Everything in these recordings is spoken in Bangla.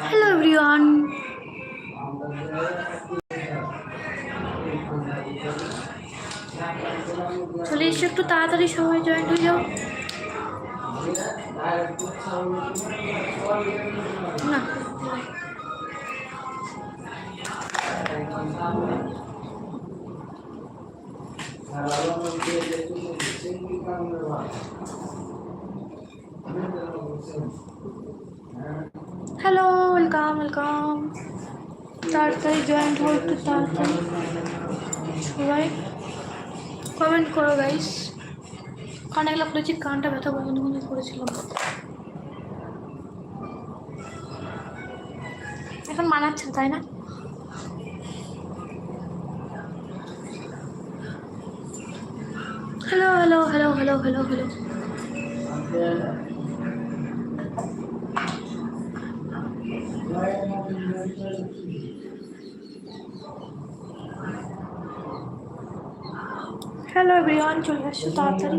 হ্যালো এভরিওয়ান চলে এসো একটু তাড়াতাড়ি সবাই জয়েন হয়ে যাও। না। হ্যালো ওয়েলকাম ওয়েলকাম তাড়াতাড়ি জয়েন হো একটু তাড়াতাড়ি সবাই কমেন্ট করো গাইস কানে গেলা করেছি কানটা ব্যথা বন্ধ বন্ধ করেছিলাম এখন মানাচ্ছে তাই না hello hello hello hello hello hello hello everyone চলে আসছো তাড়াতাড়ি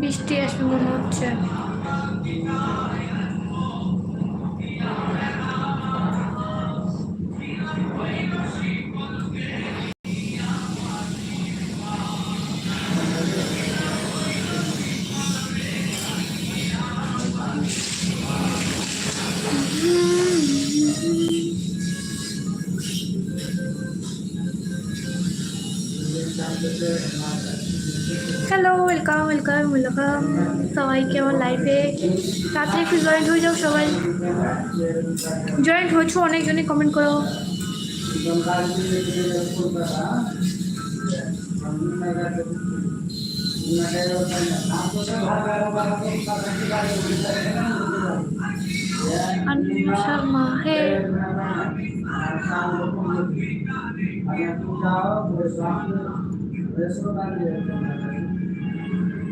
বৃষ্টি আসবে মনে হচ্ছে। সবাইকে আমার লাইফে তাড়াতাড়ি একটু জয়েন্ট হয়ে যাও সবাই জয়েন্ট হয়েছো অনেকজনই কমেন্ট করো अनु शर्मा है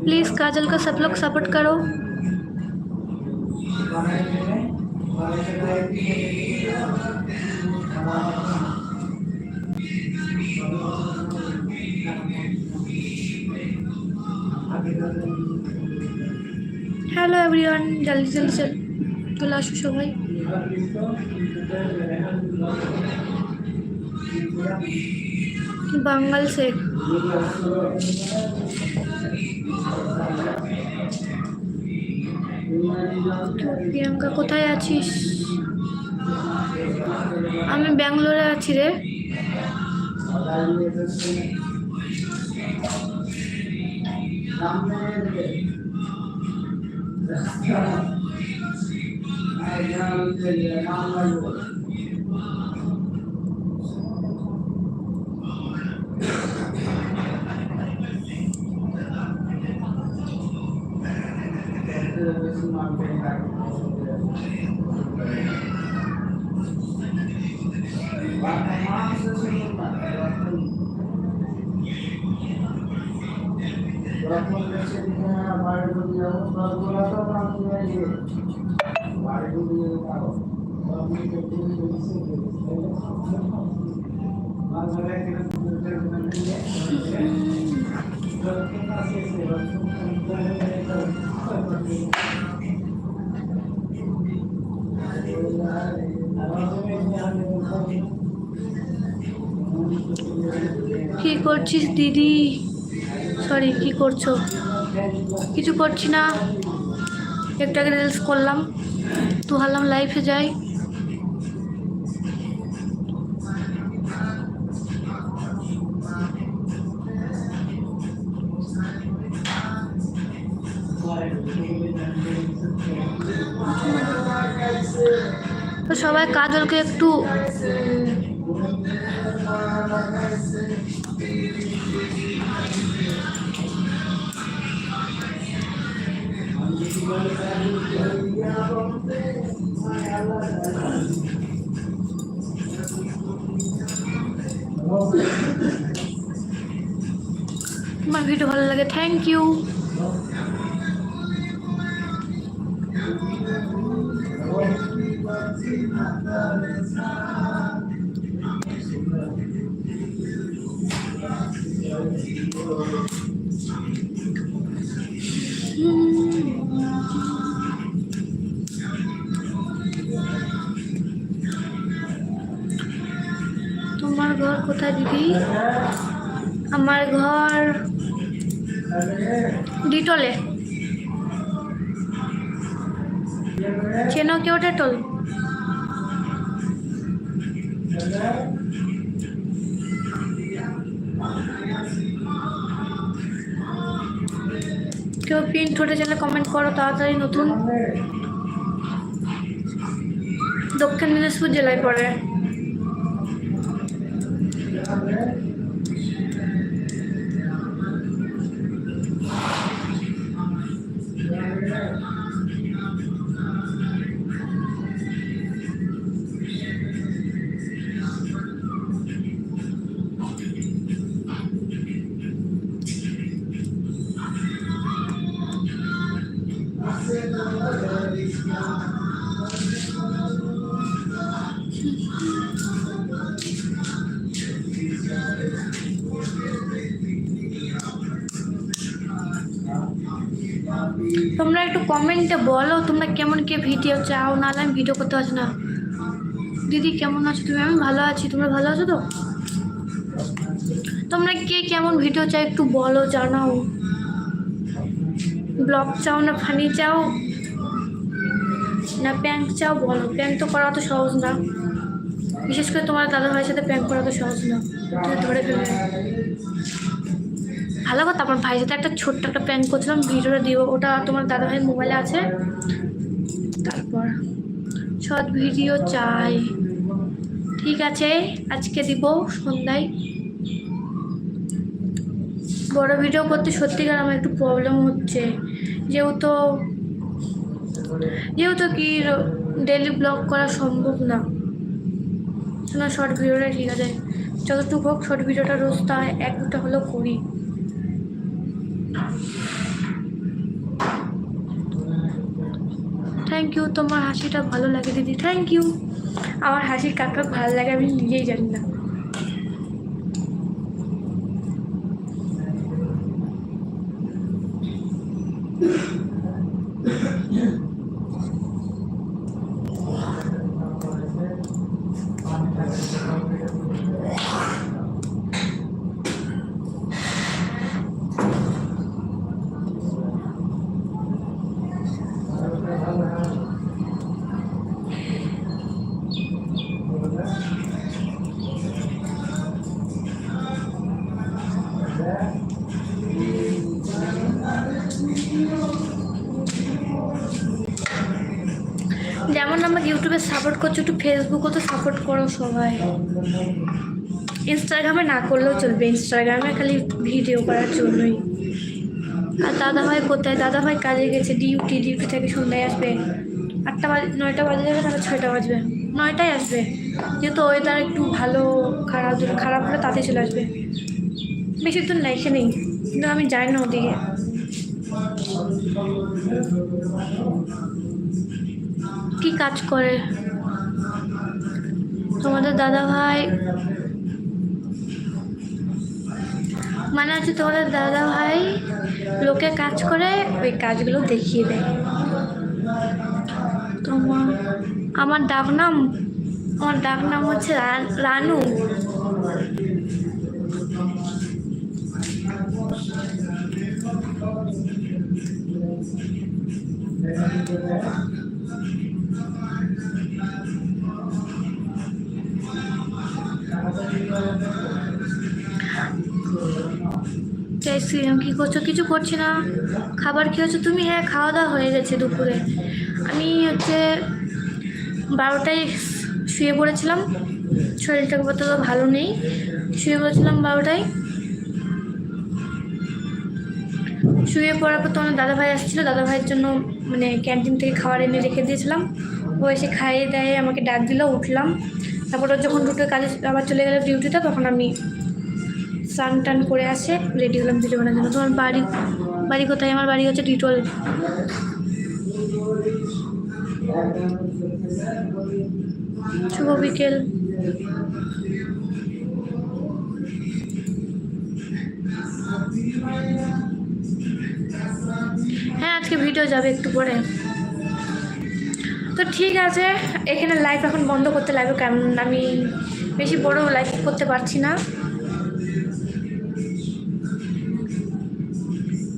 प्लीज़ काजल का सब लोग सपोर्ट करो হ্যালো এভরিওয়ান জলদি জলদি চল চলে আসো সবাই বাঙ্গাল শেখ প্রিয়াঙ্কা কোথায় আছিস? আমি ব্যাঙ্গালোরে আছি রে। reservation not paid back to passengers. वर्तमान सेशन में वर्तमान सेशन में हमारे को दिया हो पर बोला था काम किया ये हमारे को दिया था और हमने करते हुए इससे और मेरे के लिए मिलते हैं वर्तमान सेशन वर्तमान করছিস, দিদি? সরি কি করছ? কিছু করছি না। একটু রিলস করলাম। তো ভাবলাম লাইফে যাই। তো সবাই কাজলকে একটু আমার ভিডিও ভালো লাগে থ্যাংক ইউ তোমার কোথায় আমার ঘর ডিটলে। চেনো কেউ ডেটল কেউ প্রিন্ট ঠোঁটে চ্যানেলে কমেন্ট করো, তাড়াতাড়ি নতুন। দক্ষিণ দিনাজপুর জেলায় পড়ে। তোমরা একটু কমেন্টে বলো, তোমরা কেমন কে ভিডিও চাও না আমি ভিডিও করতে পারছি না। দিদি, কেমন আছো তুমি? আমি ভালো আছি, তোমরা ভালো আছো তো? তোমরা কে কেমন ভিডিও চাও একটু বলো, জানাও। ব্লগ চাও না, ফানি চাও? না প্যাঙ্ক চাও বলো। প্যাঙ্ক তো করা তো সহজ না। বিশেষ করে তোমার দাদা ভাইয়ের সাথে প্যাঙ্ক করা তো সহজ না। তুমি ধরে ফেলবে। ভালো কথা, আমার ভাইয়ের সাথে একটা ছোট্ট একটা প্যাঙ্ক করছিলাম ভিডিওটা দিব ওটা তোমার দাদা ভাইয়ের মোবাইলে আছে। তারপর শর্ট ভিডিও চাই। ঠিক আছে, আজকে দিব সন্ধ্যায়। বড় ভিডিও করতে সত্যিকার আমার একটু প্রবলেম হচ্ছে। যেহেতু যেহেতু কি ডেলি ব্লগ করা সম্ভব না। শোনা শর্ট ভিডিওটা ঠিক আছে। যতটুকু হোক শর্ট ভিডিওটা রোজ তা এক দুটা হলেও করি। থ্যাংক ইউ তোমার হাসিটা ভালো লাগে দিদি। থ্যাংক ইউ আমার হাসির কাক ভালো লাগে আমি নিজেই জানি না। যেমন আমাকে ইউটিউবে সাপোর্ট করছ, একটু ফেসবুকও তো সাপোর্ট করো সবাই। ইনস্টাগ্রামে না করলেও চলবে ইনস্টাগ্রামে খালি ভিডিও করার জন্যই। আর দাদা ভাই কোথায়? দাদা ভাই কাজে গেছে ডিউটি ডিউটি থেকে সন্ধ্যায় আসবে। আটটা বাজে, নয়টা বাজে যাবে তাহলে ছয়টা বাজবে। নয়টায় আসবে। যেহেতু ওয়েদার একটু ভালো, খারাপ খারাপ হলে তাতে চলে আসবে। বেশি দূর না এখানেই। কিন্তু আমি যাই না ওদিকে। কি কাজ করে? তোমাদের দাদা ভাই? মানে হচ্ছে তোমাদের দাদা ভাই লোকে কাজ করে, ওই কাজগুলো দেখিয়ে দেয়। তোমার, আমার ডাক নাম, আমার ডাক নাম হচ্ছে রান- রানু। জয় শ্রীরাম কী করছ? কিছু করছি না। খাবার খেয়েছো তুমি? হ্যাঁ খাওয়া দাওয়া হয়ে গেছে দুপুরে। আমি হচ্ছে বারোটায় শুয়ে পড়েছিলাম। শরীরটা কত ভালো নেই। শুয়ে পড়েছিলাম বারোটায়। শুয়ে পড়ার পর তোমার দাদা ভাই আসছিল। দাদা ভাইয়ের জন্য মানে ক্যান্টিন থেকে খাবার এনে রেখে দিয়েছিলাম। ও এসে খাইয়ে দেয় আমাকে ডাক দিল, উঠলাম। তারপর যখন দুটো কাজে আবার চলে গেলো ডিউটিটা, তখন আমি স্নান টান করে আসে রেডি হলাম ভিডিও বানার জন্য। তোমার বাড়ি বাড়ি কোথায়? আমার বাড়ি হচ্ছে ডিটল শুভ বিকেল। হ্যাঁ আজকে ভিডিও যাবে একটু পরে। তো ঠিক আছে, এখানে লাইফ এখন বন্ধ করতে লাগবে কেমন? আমি বেশি বড় লাইফ করতে পারছি না।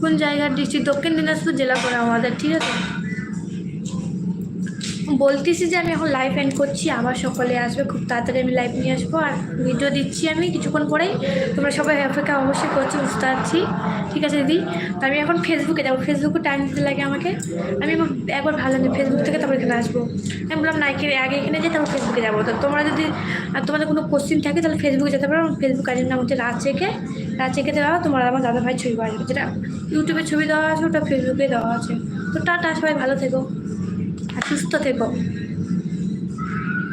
কোন জায়গার ডিস্ট্রিক্ট দক্ষিণ দিনাজপুর জেলা করে আমাদের, ঠিক আছে? বলতেছি যে আমি এখন লাইভ এন্ড করছি, আবার সকলে আসবে, খুব তাড়াতাড়ি আমি লাইভ নিয়ে আসব। আর ভিডিও দিচ্ছি আমি কিছুক্ষণ পরেই। তোমরা সবাই অপেক্ষা অবশ্যই করছ, বুঝতে পারছি। ঠিক আছে, দিদি? তো আমি এখন ফেসবুকে যাব ফেসবুকে টাইম দিতে লাগে আমাকে। আমি একবার- ভালো নেই ফেসবুক থেকে, তারপর এখানে আসব। আমি বললাম, না আগে এখানে যাই, তারপর ফেসবুকে যাব। তো তোমরা যদি তোমাদের কোনো কোশ্চিন থাকে, তাহলে ফেসবুকে যেতে পারো। ফেসবুক আইডির নাম হচ্ছে রাজেকে। রাজেকে দেওয়া, তোমার আমার দাদা ভাই ছবি পাওয়া যাবে। যেটা ইউটিউবে ছবি দেওয়া আছে, ওটা ফেসবুকে দেওয়া আছে। তো টাটা, সবাই ভালো থেকো। সুস্থ থেকো।